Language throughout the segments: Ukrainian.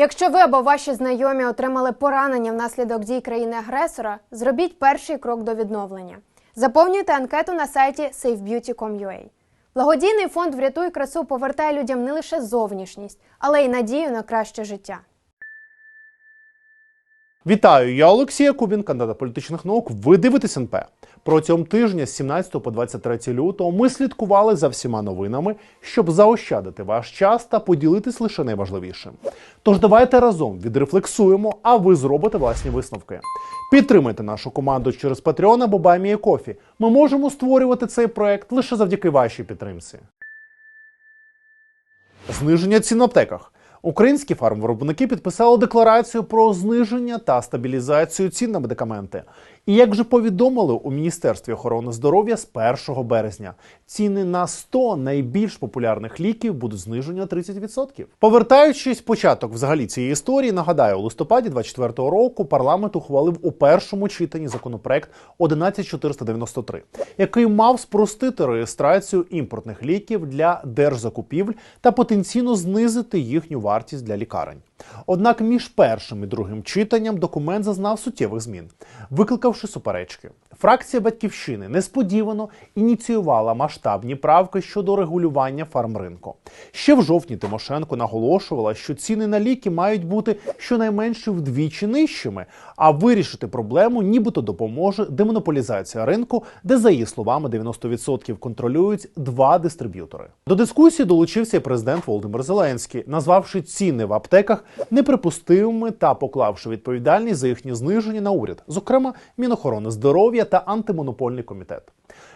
Якщо ви або ваші знайомі отримали поранення внаслідок дій країни-агресора, зробіть перший крок до відновлення. Заповнюйте анкету на сайті safebeauty.com.ua. Благодійний фонд Врятуй красу повертає людям не лише зовнішність, але й надію на краще життя. Вітаю, я Олексій Якубін, кандидат політичних наук. Ви дивитесь НП. Протягом тижня з 17 по 23 лютого ми слідкували за всіма новинами, щоб заощадити ваш час та поділитись лише найважливішим. Тож давайте разом відрефлексуємо, а ви зробите власні висновки. Підтримайте нашу команду через Patreon або BuyMeACoffee. Ми можемо створювати цей проект лише завдяки вашій підтримці. Зниження цін в аптеках. Українські фармвиробники підписали декларацію про зниження та стабілізацію цін на медикаменти. І як вже повідомили у Міністерстві охорони здоров'я з 1 березня, ціни на 100 найбільш популярних ліків будуть знижені на 30%. Повертаючись початок взагалі цієї історії, нагадаю, у листопаді 24 року парламент ухвалив у першому читанні законопроект 11493, який мав спростити реєстрацію імпортних ліків для держзакупівель та потенційно знизити їхню вартість для лікарень. Однак між першим і другим читанням документ зазнав суттєвих змін, викликавши суперечки. Фракція батьківщини несподівано ініціювала масштабні правки щодо регулювання фармринку. Ще в жовтні Тимошенко наголошувала, що ціни на ліки мають бути щонайменше вдвічі нижчими, а вирішити проблему нібито допоможе демонополізація ринку, де, за її словами, 90% контролюють два дистриб'ютори. До дискусії долучився і президент Володимир Зеленський, назвавши ціни в аптеках неприпустимими та поклавши відповідальність за їхнє зниження на уряд, зокрема Мінохорони здоров'я та антимонопольний комітет.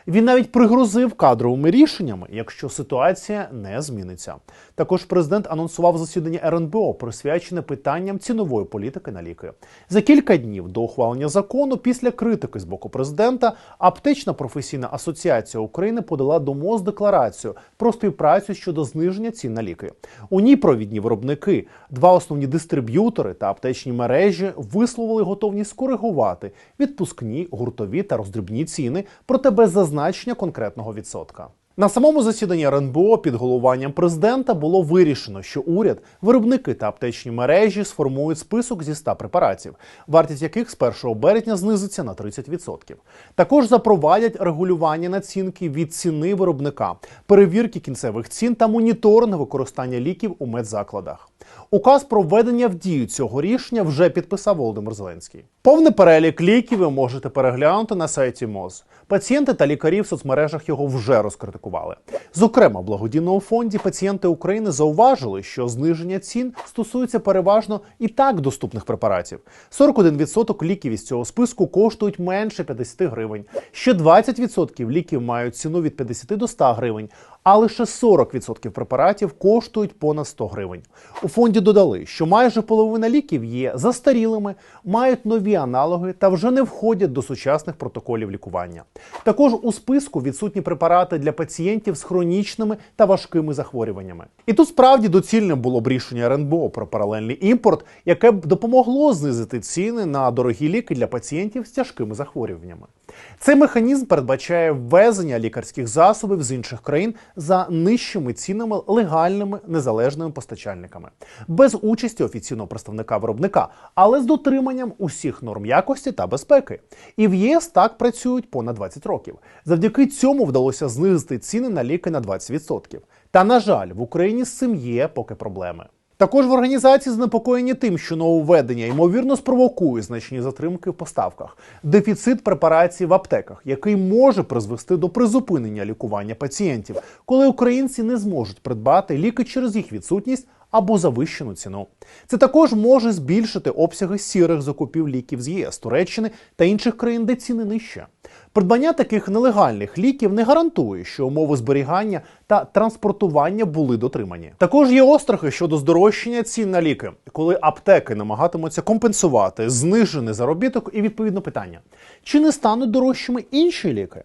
Він навіть пригрозив кадровими рішеннями, якщо ситуація не зміниться. Також президент анонсував засідання РНБО, присвячене питанням цінової політики на ліки. За кілька днів до ухвалення закону, після критики з боку президента, аптечна професійна асоціація України подала до МОЗ декларацію про співпрацю щодо зниження цін на ліки. У ній провідні виробники, два основні дистриб'ютори та аптечні мережі висловили готовність скоригувати відпускні, гуртові та роздрібні ціни, проте без зазначення конкретного відсотка. На самому засіданні РНБО під головуванням президента було вирішено, що уряд, виробники та аптечні мережі сформують список зі 100 препаратів, вартість яких з 1 березня знизиться на 30%. Також запровадять регулювання націнки від ціни виробника, перевірки кінцевих цін та моніторинг використання ліків у медзакладах. Указ про введення в дію цього рішення вже підписав Володимир Зеленський. Повний перелік ліків ви можете переглянути на сайті МОЗ. Пацієнти та лікарі в соцмережах його вже розкритикували. Зокрема, в благодійному фонді пацієнти України зауважили, що зниження цін стосується переважно і так доступних препаратів. 41% ліків із цього списку коштують менше 50 гривень. Ще 20% ліків мають ціну від 50 до 100 гривень, а лише 40% препаратів коштують понад 100 гривень. У фонді додали, що майже половина ліків є застарілими, мають нові аналоги та вже не входять до сучасних протоколів лікування. Також у списку відсутні препарати для пацієнтів з хронічними та важкими захворюваннями. І тут справді доцільним було б рішення РНБО про паралельний імпорт, яке б допомогло знизити ціни на дорогі ліки для пацієнтів з тяжкими захворюваннями. Цей механізм передбачає ввезення лікарських засобів з інших країн за нижчими цінами легальними незалежними постачальниками, без участі офіційного представника виробника, але з дотриманням усіх норм якості та безпеки. І в ЄС так працюють понад 20 років. Завдяки цьому вдалося знизити ціни на ліки на 20%. Та на жаль, в Україні з цим є поки проблеми. Також в організації занепокоєні тим, що нововведення ймовірно спровокує значні затримки в поставках, дефіцит препарацій в аптеках, який може призвести до призупинення лікування пацієнтів, коли українці не зможуть придбати ліки через їх відсутність або завищену ціну. Це також може збільшити обсяги сірих закупів ліків з ЄС, Туреччини та інших країн, де ціни нижче. Придбання таких нелегальних ліків не гарантує, що умови зберігання та транспортування були дотримані. Також є острахи щодо здорожчання цін на ліки, коли аптеки намагатимуться компенсувати знижений заробіток і відповідно питання: чи не стануть дорожчими інші ліки?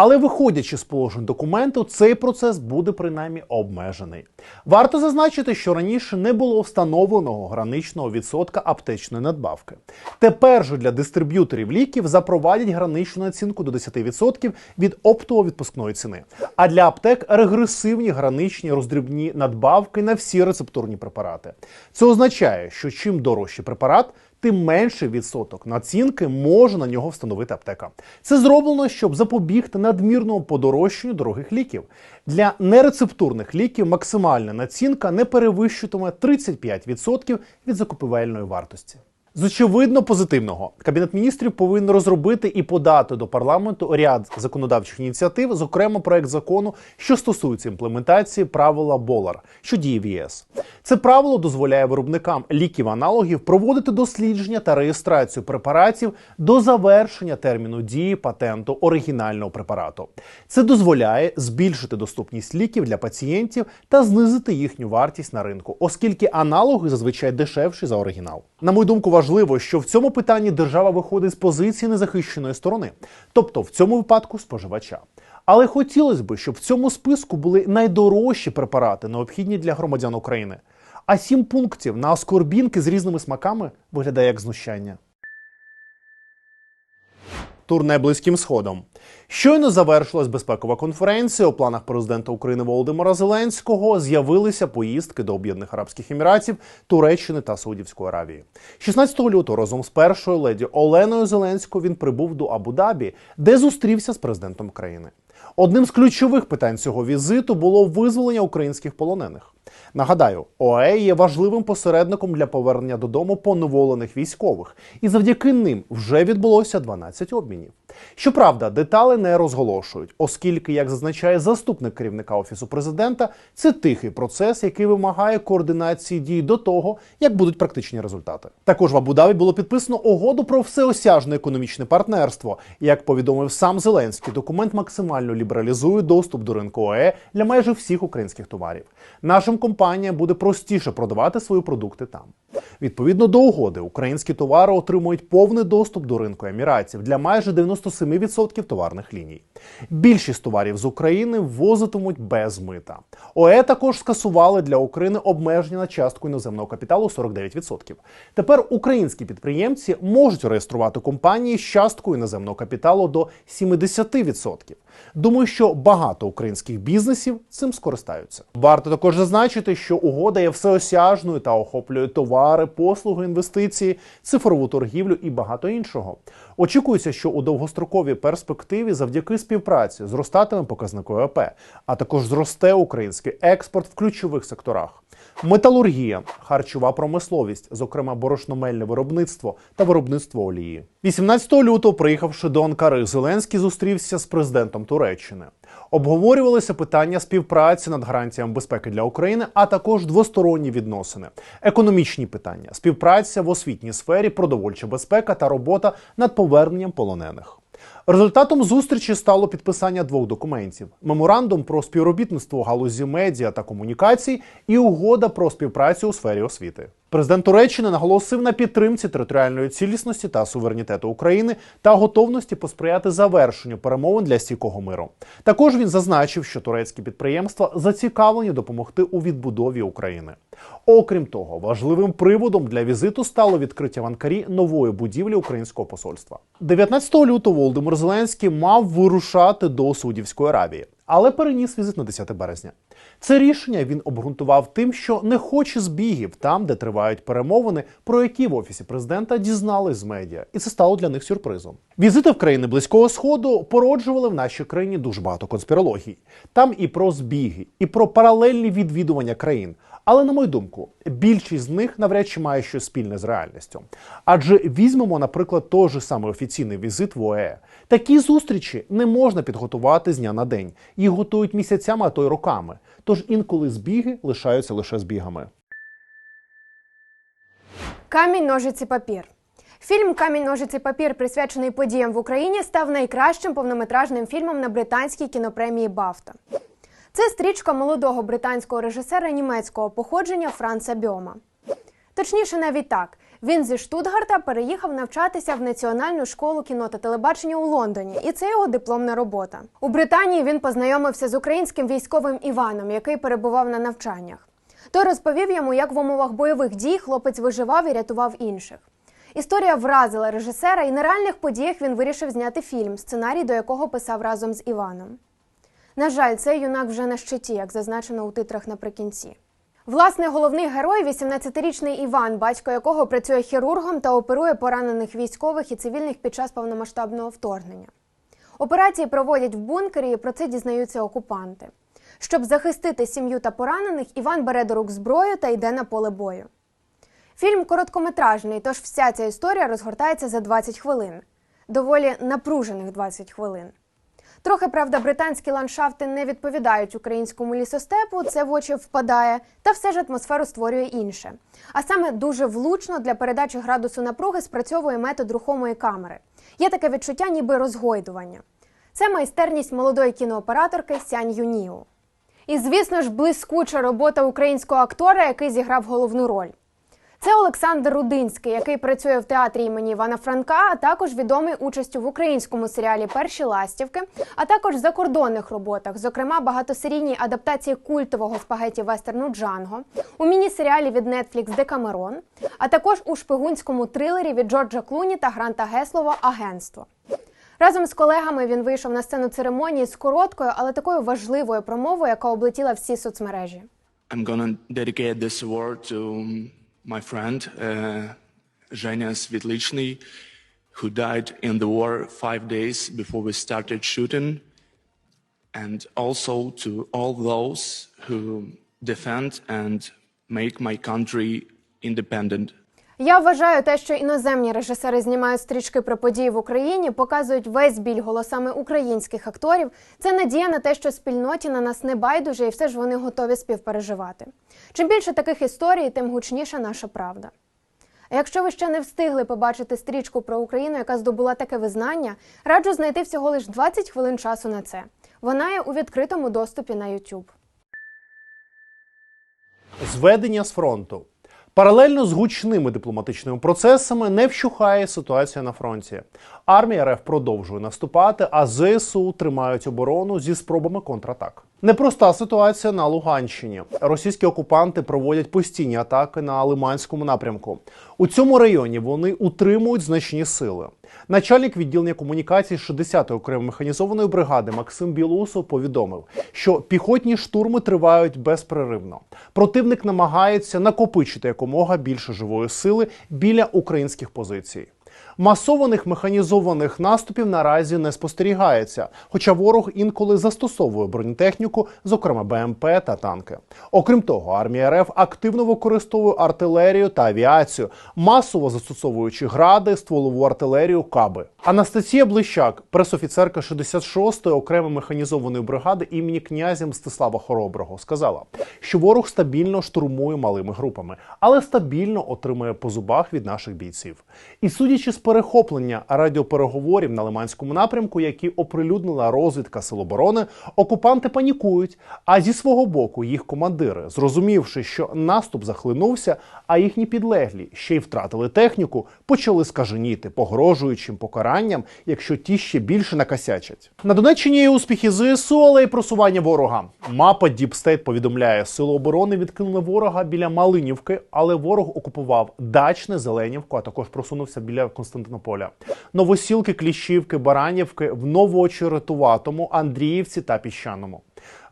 Але виходячи з положень документу, цей процес буде принаймні обмежений. Варто зазначити, що раніше не було встановленого граничного відсотка аптечної надбавки. Тепер же для дистриб'юторів ліків запровадять граничну націнку до 10% від оптово-відпускної ціни. А для аптек регресивні граничні роздрібні надбавки на всі рецептурні препарати. Це означає, що чим дорожчий препарат, тим менший відсоток націнки може на нього встановити аптека. Це зроблено, щоб запобігти надмірному подорожчанню дорогих ліків. Для нерецептурних ліків максимальна націнка не перевищуватиме 35% від закупівельної вартості. З очевидно позитивного кабінет міністрів повинен розробити і подати до парламенту ряд законодавчих ініціатив, зокрема проект закону, що стосується імплементації правила Болар, що діє в ЄС. Це правило дозволяє виробникам ліків аналогів проводити дослідження та реєстрацію препаратів до завершення терміну дії патенту оригінального препарату. Це дозволяє збільшити доступність ліків для пацієнтів та знизити їхню вартість на ринку, оскільки аналоги зазвичай дешевші за оригінал. На мою думку, важливо, що в цьому питанні держава виходить з позиції незахищеної сторони, тобто в цьому випадку споживача. Але хотілося б, щоб в цьому списку були найдорожчі препарати, необхідні для громадян України. А сім пунктів на аскорбінки з різними смаками виглядає як знущання. Турне близьким сходом. Щойно завершилась безпекова конференція. У планах президента України Володимира Зеленського з'явилися поїздки до Об'єднаних Арабських Еміратів, Туреччини та Саудівської Аравії. 16 лютого разом з першою леді Оленою Зеленською він прибув до Абу-Дабі, де зустрівся з президентом країни. Одним з ключових питань цього візиту було визволення українських полонених. Нагадаю, ОАЕ є важливим посередником для повернення додому поневолених військових, і завдяки ним вже відбулося 12 обмінів. Щоправда, деталі не розголошують, оскільки, як зазначає заступник керівника офісу президента, це тихий процес, який вимагає координації дій до того, як будуть практичні результати. Також в Абу-Дабі було підписано угоду про всеосяжне економічне партнерство. Як повідомив сам Зеленський, документ максимально лібералізує доступ до ринку ОЕ для майже всіх українських товарів. Нашим компаніям буде простіше продавати свої продукти там. Відповідно до угоди, українські товари отримують повний доступ до ринку еміратів для майже 97% товарних ліній. Більшість товарів з України ввозитимуть без мита. ОЕ також скасували для України обмеження на частку іноземного капіталу 49%. Тепер українські підприємці можуть реєструвати компанії з часткою іноземного капіталу до 70%. Думаю, що багато українських бізнесів цим скористаються. Варто також зазначити, що угода є всеосяжною та охоплює товари, послуги, інвестиції, цифрову торгівлю і багато іншого. Очікується, що у довгостроковій перспективі завдяки співпраці зростатиме показник ОЕП, а також зросте український експорт в ключових секторах. Металургія, харчова промисловість, зокрема борошномельне виробництво та виробництво олії. 18 лютого, приїхавши до Анкари, Зеленський зустрівся з президентом Туреччини. Обговорювалися питання співпраці над гарантіями безпеки для України, а також двосторонні відносини, економічні питання, співпраця в освітній сфері, продовольча безпека та робота над поверненням полонених. Результатом зустрічі стало підписання двох документів: меморандум про співробітництво галузі медіа та комунікацій і угода про співпрацю у сфері освіти. Президент Туреччини наголосив на підтримці територіальної цілісності та суверенітету України та готовності посприяти завершенню перемовин для стійкого миру. Також він зазначив, що турецькі підприємства зацікавлені допомогти у відбудові України. Окрім того, важливим приводом для візиту стало відкриття в Анкарі нової будівлі українського посольства. 19 лютого Володимир Зеленський мав вирушати до Саудівської Аравії, але переніс візит на 10 березня. Це рішення він обґрунтував тим, що не хоче збігів там, де тривають перемовини, про які в офісі президента дізнались з медіа, і це стало для них сюрпризом. Візити в країни близького сходу породжували в нашій країні дуже багато конспірологій. Там і про збіги, і про паралельні відвідування країн. Але на мою думку, більшість з них навряд чи має щось спільне з реальністю. Адже візьмемо, наприклад, той же самий офіційний візит в ОЕ. Такі зустрічі не можна підготувати з дня на день. Їх готують місяцями, а то й роками. Тож інколи збіги лишаються лише збігами. Камінь, ножиці, папір. Фільм Камінь, ножиці, папір, присвячений подіям в Україні, став найкращим повнометражним фільмом на британській кінопремії Бафта. Це стрічка молодого британського режисера німецького походження Франца Бьома. Точніше, навіть так. Він зі Штутгарта переїхав навчатися в Національну школу кіно та телебачення у Лондоні, і це його дипломна робота. У Британії він познайомився з українським військовим Іваном, який перебував на навчаннях. Той розповів йому, як в умовах бойових дій хлопець виживав і рятував інших. Історія вразила режисера, і на реальних подіях він вирішив зняти фільм, сценарій до якого писав разом з Іваном. На жаль, цей юнак вже на щиті, як зазначено у титрах наприкінці. Власне, головний герой 18-річний Іван, батько якого працює хірургом та оперує поранених військових і цивільних під час повномасштабного вторгнення. Операції проводять в бункері, і про це дізнаються окупанти. Щоб захистити сім'ю та поранених, Іван бере до рук зброю та йде на поле бою. Фільм короткометражний, тож вся ця історія розгортається за 20 хвилин. Доволі напружених 20 хвилин. Трохи, правда, британські ландшафти не відповідають українському лісостепу, це в очі впадає, та все ж атмосферу створює інше. А саме дуже влучно для передачі градусу напруги спрацьовує метод рухомої камери. Є таке відчуття, ніби розгойдування. Це майстерність молодої кінооператорки Сянь Юніу. І, звісно ж, блискуча робота українського актора, який зіграв головну роль. Це Олександр Рудинський, який працює в театрі імені Івана Франка, а також відомий участю в українському серіалі Перші ластівки, а також в закордонних роботах, зокрема багатосерійній адаптації культового спагеті вестерну Джанго, у міні-серіалі від Netflix Декамерон, а також у шпигунському трилері від Джорджа Клуні та Гранта Геслова Агентство. Разом з колегами він вийшов на сцену церемонії з короткою, але такою важливою промовою, яка облетіла всі соцмережі. I'm gonna dedicate this award to my friend uh, Zhenya Svetlichny, who died in the war five days before we started shooting, and also to all those who defend and make my country independent. Я вважаю те, що іноземні режисери знімають стрічки про події в Україні, показують весь біль голосами українських акторів. Це надія на те, що спільноті на нас не байдуже, і все ж вони готові співпереживати. Чим більше таких історій, тим гучніша наша правда. А якщо ви ще не встигли побачити стрічку про Україну, яка здобула таке визнання, раджу знайти всього лиш 20 хвилин часу на це. Вона є у відкритому доступі на YouTube. Зведення з фронту. Паралельно з гучними дипломатичними процесами не вщухає ситуація на фронті. Армія РФ продовжує наступати, а ЗСУ тримають оборону зі спробами контратак. Непроста ситуація на Луганщині. Російські окупанти проводять постійні атаки на Лиманському напрямку. У цьому районі вони утримують значні сили. Начальник відділення комунікацій 60-ї окремої механізованої бригади Максим Білусов повідомив, що піхотні штурми тривають безперервно. Противник намагається накопичити якомога більше живої сили біля українських позицій. Масованих механізованих наступів наразі не спостерігається, хоча ворог інколи застосовує бронетехніку, зокрема БМП та танки. Окрім того, армія РФ активно використовує артилерію та авіацію, масово застосовуючи гради, стволову артилерію, каби. Анастасія Блищак, пресофіцерка 66-ї окремої механізованої бригади імені князя Мстислава Хороброго, сказала, що ворог стабільно штурмує малими групами, але стабільно отримує по зубах від наших бійців. І судячи з перехоплення радіопереговорів на Лиманському напрямку, які оприлюднила розвідка Сил оборони, окупанти панікують. А зі свого боку їх командири, зрозумівши, що наступ захлинувся, а їхні підлеглі ще й втратили техніку, почали скаженіти, погрожуючим покаранням, якщо ті ще більше накосячать. На Донеччині є успіхи ЗСУ, але й просування ворога. Мапа Діпстейт повідомляє, сили оборони відкинули ворога біля Малинівки, але ворог окупував Дачне, Зеленівку, а також просунувся біля Константинополя. Новосілки, Кліщівки, Баранівки в Новоочеретуватому, Андріївці та Піщаному.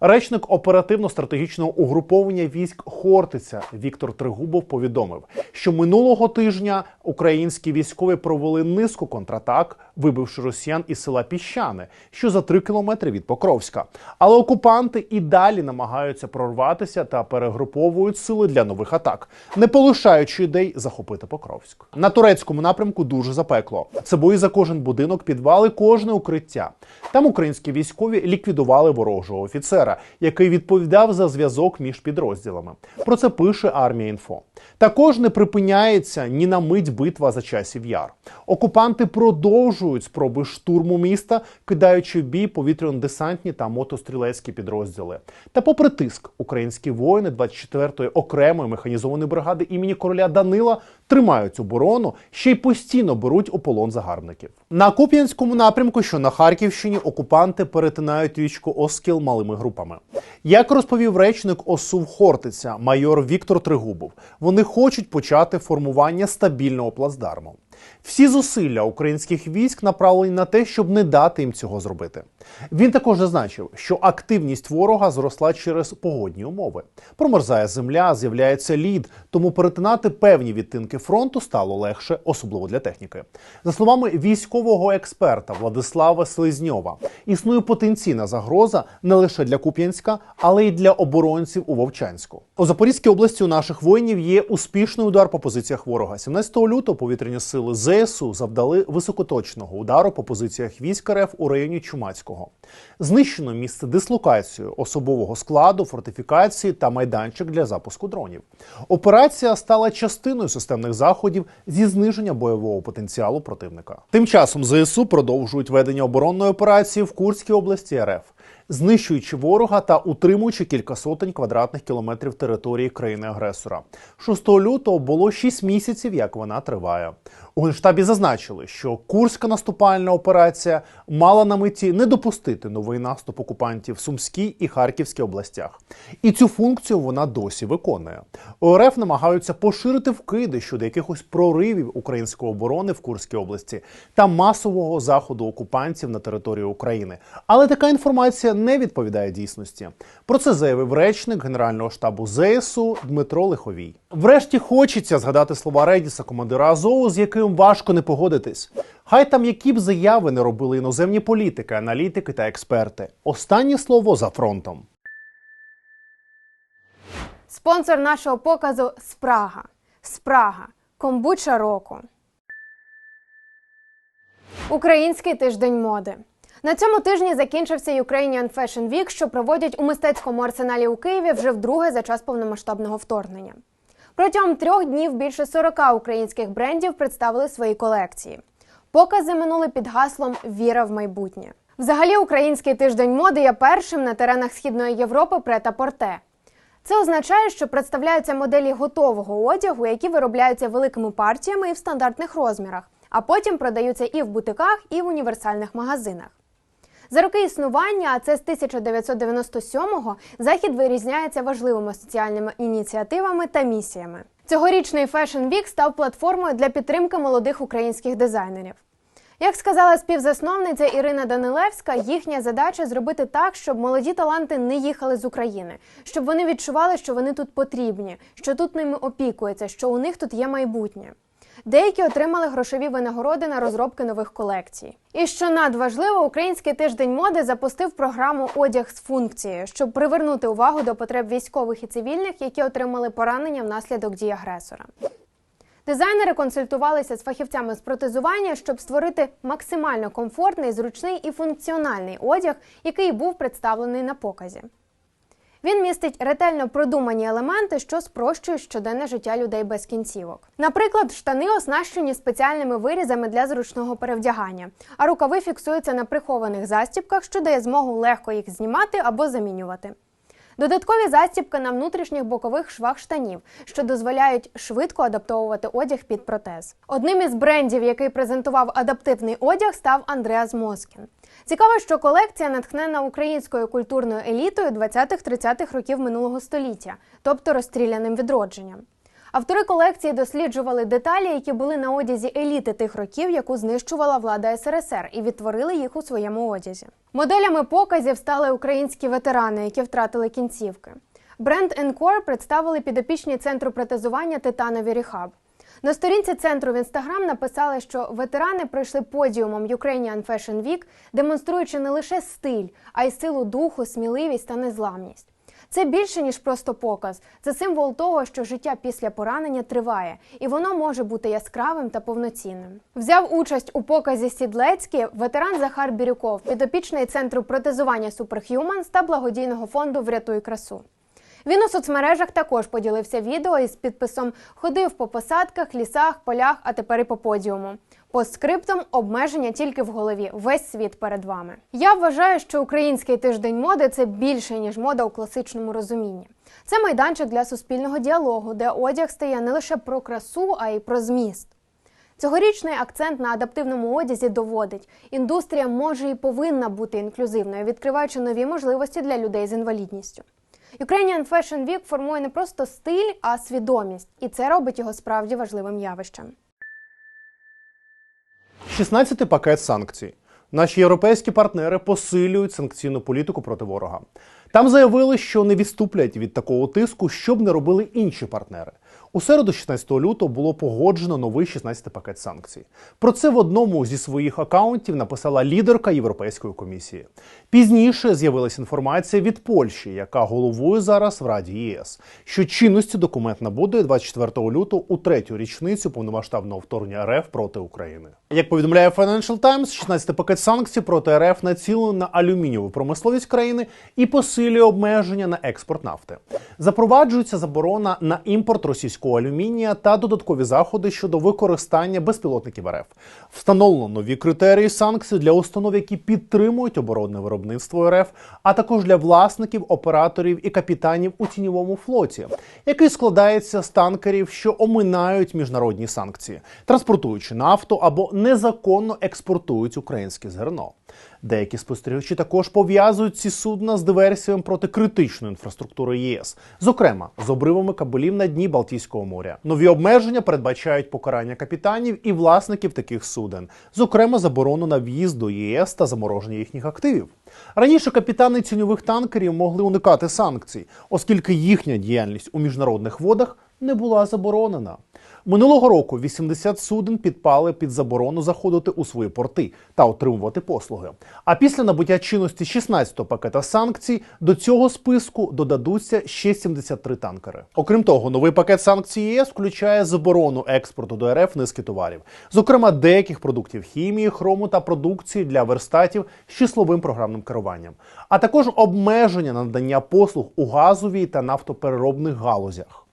Речник оперативно-стратегічного угруповання військ Хортиця Віктор Тригубов повідомив, що минулого тижня українські військові провели низку контратак, вибивши росіян із села Піщани, що за три кілометри від Покровська. Але окупанти і далі намагаються прорватися та перегруповують сили для нових атак, не полишаючи ідей захопити Покровськ. На турецькому напрямку дуже запекло. Це бої за кожен будинок, підвали, кожне укриття. Там українські військові ліквідували ворожого офіцера, який відповідав за зв'язок між підрозділами. Про це пише армія інфо. Також не припиняється ні на мить битва за часів яр. Окупанти продовжують спроби штурму міста, кидаючи в бій повітряно-десантні та мотострілецькі підрозділи. Та, попри тиск, українські воїни 24-ї окремої механізованої бригади імені короля Данила тримають оборону, ще й постійно беруть у полон загарбників. На Куп'янському напрямку, що на Харківщині, окупанти перетинають річку Оскіл малими групами. Як розповів речник ОСУВ Хортиця, майор Віктор Тригубов, вони хочуть почати формування стабільного плацдарму. Всі зусилля українських військ направлені на те, щоб не дати їм цього зробити. Він також зазначив, що активність ворога зросла через погодні умови. Промерзає земля, з'являється лід, тому перетинати певні відтинки фронту стало легше, особливо для техніки. За словами військового експерта Владислава Селезньова, існує потенційна загроза не лише для Куп'янська, але й для оборонців у Вовчанську. У Запорізькій області у наших воїнів є успішний удар по позиціях ворога. 17 лютого повітряні сили ЗСУ завдали високоточного удару по позиціях військ РФ у районі Чумацького. Знищено місце дислокацію особового складу, фортифікації та майданчик для запуску дронів. Операція стала частиною системних заходів зі зниження бойового потенціалу противника. Тим часом ЗСУ продовжують ведення оборонної операції в Курській області РФ знищуючи ворога та утримуючи кілька сотень квадратних кілометрів території країни-агресора. 6 лютого було 6 місяців, як вона триває. У генштабі зазначили, що курська наступальна операція мала на меті не допустити новий наступ окупантів в Сумській і Харківській областях. І цю функцію вона досі виконує. ОРФ намагаються поширити вкиди щодо якихось проривів української оборони в Курській області та масового заходу окупантів на території України. Але така інформація не відповідає дійсності. Про це заявив речник Генерального штабу ЗСУ Дмитро Лиховій. Врешті хочеться згадати слова Редіса, командира Азову, з яким важко не погодитись. Хай там які б заяви не робили іноземні політики, аналітики та експерти. Останнє слово за фронтом. Спонсор нашого показу Спрага. Спрага. Комбуча року. Український тиждень моди. На цьому тижні закінчився Ukrainian Fashion Week, що проводять у мистецькому арсеналі у Києві вже вдруге за час повномасштабного вторгнення. Протягом трьох днів більше 40 українських брендів представили свої колекції. Покази минули під гаслом Віра в майбутнє. Взагалі, український тиждень моди є першим на теренах Східної Європи прета-порте. Це означає, що представляються моделі готового одягу, які виробляються великими партіями і в стандартних розмірах, а потім продаються і в бутиках, і в універсальних магазинах. За роки існування, а це з 1997-го, захід вирізняється важливими соціальними ініціативами та місіями. Цьогорічний Fashion Week став платформою для підтримки молодих українських дизайнерів. Як сказала співзасновниця Ірина Данилевська, їхня задача зробити так, щоб молоді таланти не їхали з України, щоб вони відчували, що вони тут потрібні, що тут ними опікуються, що у них тут є майбутнє. Деякі отримали грошові винагороди на розробки нових колекцій. І що надважливо, український тиждень моди запустив програму Одяг з функцією, щоб привернути увагу до потреб військових і цивільних, які отримали поранення внаслідок дій агресора. Дизайнери консультувалися з фахівцями з протезування, щоб створити максимально комфортний, зручний і функціональний одяг, який був представлений на показі. Він містить ретельно продумані елементи, що спрощують щоденне життя людей без кінцівок. Наприклад, штани оснащені спеціальними вирізами для зручного перевдягання, а рукави фіксуються на прихованих застібках, що дає змогу легко їх знімати або замінювати. Додаткові застібки на внутрішніх бокових швах штанів, що дозволяють швидко адаптовувати одяг під протез. Одним із брендів, який презентував адаптивний одяг, став Андреас Москін. Цікаво, що колекція натхнена українською культурною елітою 20-30-х років минулого століття, тобто розстріляним відродженням. Автори колекції досліджували деталі, які були на одязі еліти тих років, яку знищувала влада СРСР, і відтворили їх у своєму одязі. Моделями показів стали українські ветерани, які втратили кінцівки. Бренд Encore представили підопічні центру протезування Титанові Ріхаб. На сторінці центру в інстаграм написали, що ветерани пройшли подіумом Ukrainian Fashion Week, демонструючи не лише стиль, а й силу духу, сміливість та незламність. Це більше ніж просто показ. Це символ того, що життя після поранення триває, і воно може бути яскравим та повноцінним. Взяв участь у показі Сідлецькі ветеран Захар Бірюков, підопічний центру протезування Superhumans та благодійного фонду Врятуй красу. Він у соцмережах також поділився відео із підписом Ходив по посадках, лісах, полях, а тепер і по подіуму. По обмеження тільки в голові. Весь світ перед вами. Я вважаю, що український тиждень моди це більше ніж мода у класичному розумінні. Це майданчик для суспільного діалогу, де одяг стає не лише про красу, а й про зміст. Цьогорічний акцент на адаптивному одязі доводить, індустрія може і повинна бути інклюзивною, відкриваючи нові можливості для людей з інвалідністю. Ukrainian Fashion Week формує не просто стиль, а свідомість, і це робить його справді важливим явищем. 16-й пакет санкцій. Наші європейські партнери посилюють санкційну політику проти ворога. Там заявили, що не відступлять від такого тиску, щоб не робили інші партнери. У середу, 16 лютого, було погоджено новий 16-й пакет санкцій. Про це в одному зі своїх акаунтів написала лідерка Європейської комісії. Пізніше з'явилася інформація від Польщі, яка головує зараз в Раді ЄС, що чинності документ набуде 24 лютого у третю річницю повномасштабного вторгнення РФ проти України. Як повідомляє Financial Times, 16-й пакет санкцій проти РФ націлений на алюмінієву промисловість країни і посилює обмеження на експорт нафти. Запроваджується заборона на імпорт російського алюмінія та додаткові заходи щодо використання безпілотників РФ. Встановлено нові критерії санкцій для установ, які підтримують оборонне виробництво РФ, а також для власників, операторів і капітанів у тіньовому флоті, який складається з танкерів, що оминають міжнародні санкції, транспортуючи нафту або незаконно експортують українське зерно. Деякі спостерігачі також пов'язують ці судна з диверсіями проти критичної інфраструктури ЄС, зокрема з обривами кабелів на дні Балтійського моря. Нові обмеження передбачають покарання капітанів і власників таких суден, зокрема заборону на в'їзд до ЄС та замороження їхніх активів. Раніше капітани тіньових танкерів могли уникати санкцій, оскільки їхня діяльність у міжнародних водах не була заборонена. Минулого року 80 суден підпали під заборону заходити у свої порти та отримувати послуги. А після набуття чинності 16-го пакета санкцій до цього списку додадуться ще 73 танкери. Окрім того, новий пакет санкцій ЄС включає заборону експорту до РФ низки товарів, зокрема деяких продуктів хімії, хрому та продукції для верстатів з числовим програмним керуванням, а також обмеження на надання послуг у газовій та нафтопереробних галузях.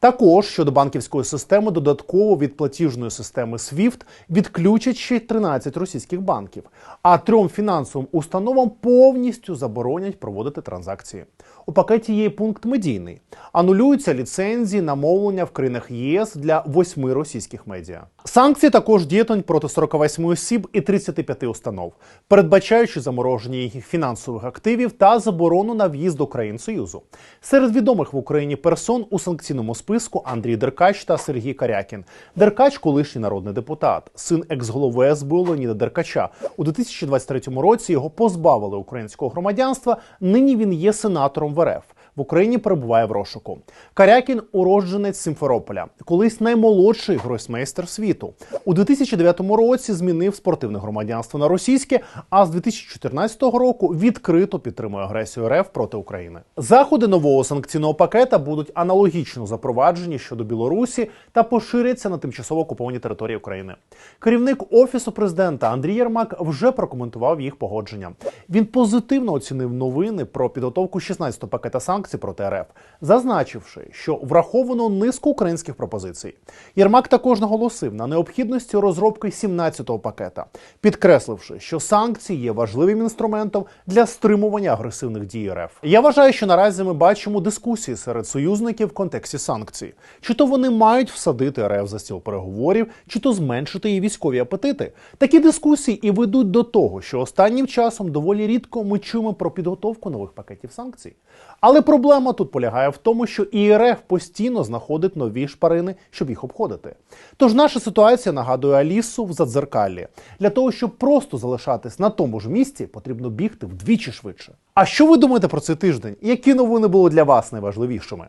Також щодо банківської системи додатково від платіжної системи SWIFT відключать ще й 13 російських банків, а трьом фінансовим установам повністю заборонять проводити транзакції. У пакеті є пункт медійний. Анулюються ліцензії на мовлення в країнах ЄС для восьми російських медіа. Санкції також діятимуть проти 48 осіб і 35 установ, передбачаючи замороження їхніх фінансових активів та заборону на в'їзд до країн Союзу. Серед відомих в Україні персон у санкційному списку Андрій Деркач та Сергій Карякін. Деркач, колишній народний депутат, син екс-голови СБУ Леоніда Деркача. У 2023 році його позбавили українського громадянства. Нині він є сенатором в РФ. В Україні перебуває в розшуку. Карякін уродженець Сімферополя, колись наймолодший гросмейстер світу. У 2009 році змінив спортивне громадянство на російське, а з 2014 року відкрито підтримує агресію РФ проти України. Заходи нового санкційного пакета будуть аналогічно запроваджені щодо Білорусі та поширяться на тимчасово окуповані території України. Керівник офісу президента Андрій Єрмак вже прокоментував їх погодження. Він позитивно оцінив новини про підготовку 16-го пакета санкцій проти РФ, зазначивши, що враховано низку українських пропозицій. Єрмак також наголосив на необхідності розробки 17-го пакета, підкресливши, що санкції є важливим інструментом для стримування агресивних дій РФ. Я вважаю, що наразі ми бачимо дискусії серед союзників в контексті санкцій, чи то вони мають всадити РФ за стіл переговорів, чи то зменшити її військові апетити. Такі дискусії і ведуть до того, що останнім часом доволі рідко ми чуємо про підготовку нових пакетів санкцій. Але проблема тут полягає в тому, що ІРФ постійно знаходить нові шпарини, щоб їх обходити. Тож наша ситуація нагадує Алісу в задзеркалі. Для того, щоб просто залишатись на тому ж місці, потрібно бігти вдвічі швидше. А що ви думаєте про цей тиждень? Які новини були для вас найважливішими?